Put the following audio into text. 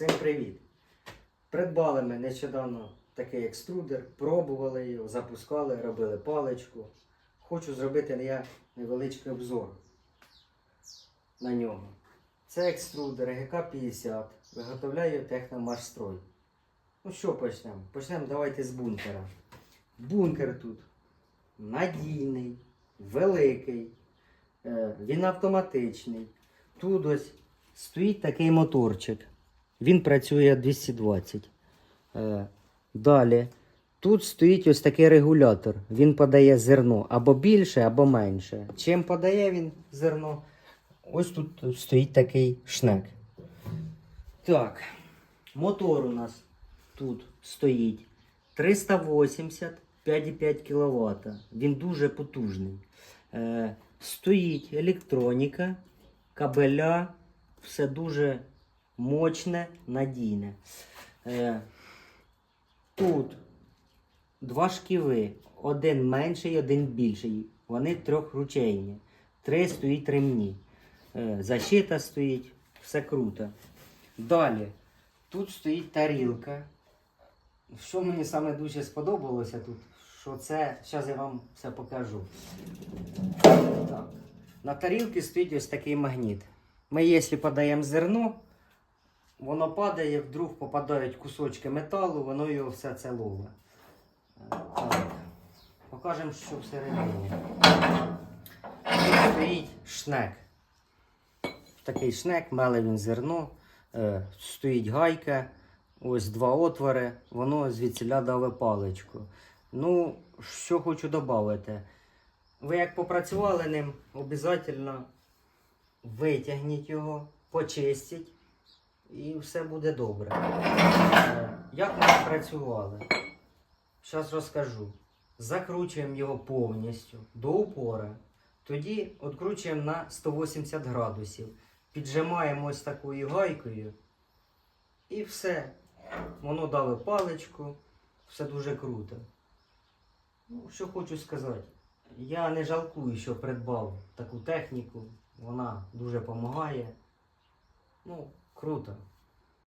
Всім привіт! Придбали ми нещодавно такий екструдер, пробували його, запускали, робили паличку. Хочу зробити я невеличкий обзор на нього. Це екструдер ГК-50, виготовляє Техномашстрой. Ну що почнемо? Почнемо давайте з бункера. Бункер тут надійний, великий, е, він автоматичний. Тут ось стоїть такий моторчик. Він працює 220. Е, Далі. Тут стоїть ось такий регулятор. Він подає зерно або більше, або менше. Чим подає він зерно? Ось тут стоїть такий шнек. Так. Мотор у нас тут стоїть 380 5,5 кВт. Він дуже потужний. Е, стоїть електроніка, кабеля, все дуже мощне, надійне. Е, тут два шківи, один менший, один більший. Вони трьохручейні. Три стоїть ремні. Е, защита стоїть, все круто. Далі, тут стоїть тарілка. Що мені саме дуже сподобалося тут, що це, зараз я вам все покажу. Так. На тарілці стоїть ось такий магніт. Ми, якщо подаємо зерно, воно падає, вдруг попадають кусочки металу, воно його все це ловить. Е, Так. Покажемо, що всередині. Тут стоїть шнек. Такий шнек, меле він зерно, е, стоїть гайка, ось два отвори, воно звідсіля даве паличку. Ну, що хочу додати. Ви як попрацювали ним, обов'язково витягніть його, почистіть і все буде добре. Е, Як ми працювали? Зараз розкажу. Закручуємо його повністю до упора. Тоді відкручуємо на 180 градусів. Піджимаємо ось такою гайкою. І все. Воно дало паличку. Все дуже круто. Ну, що хочу сказати. Я не жалкую, що придбав таку техніку. Вона дуже допомагає. Ну, круто.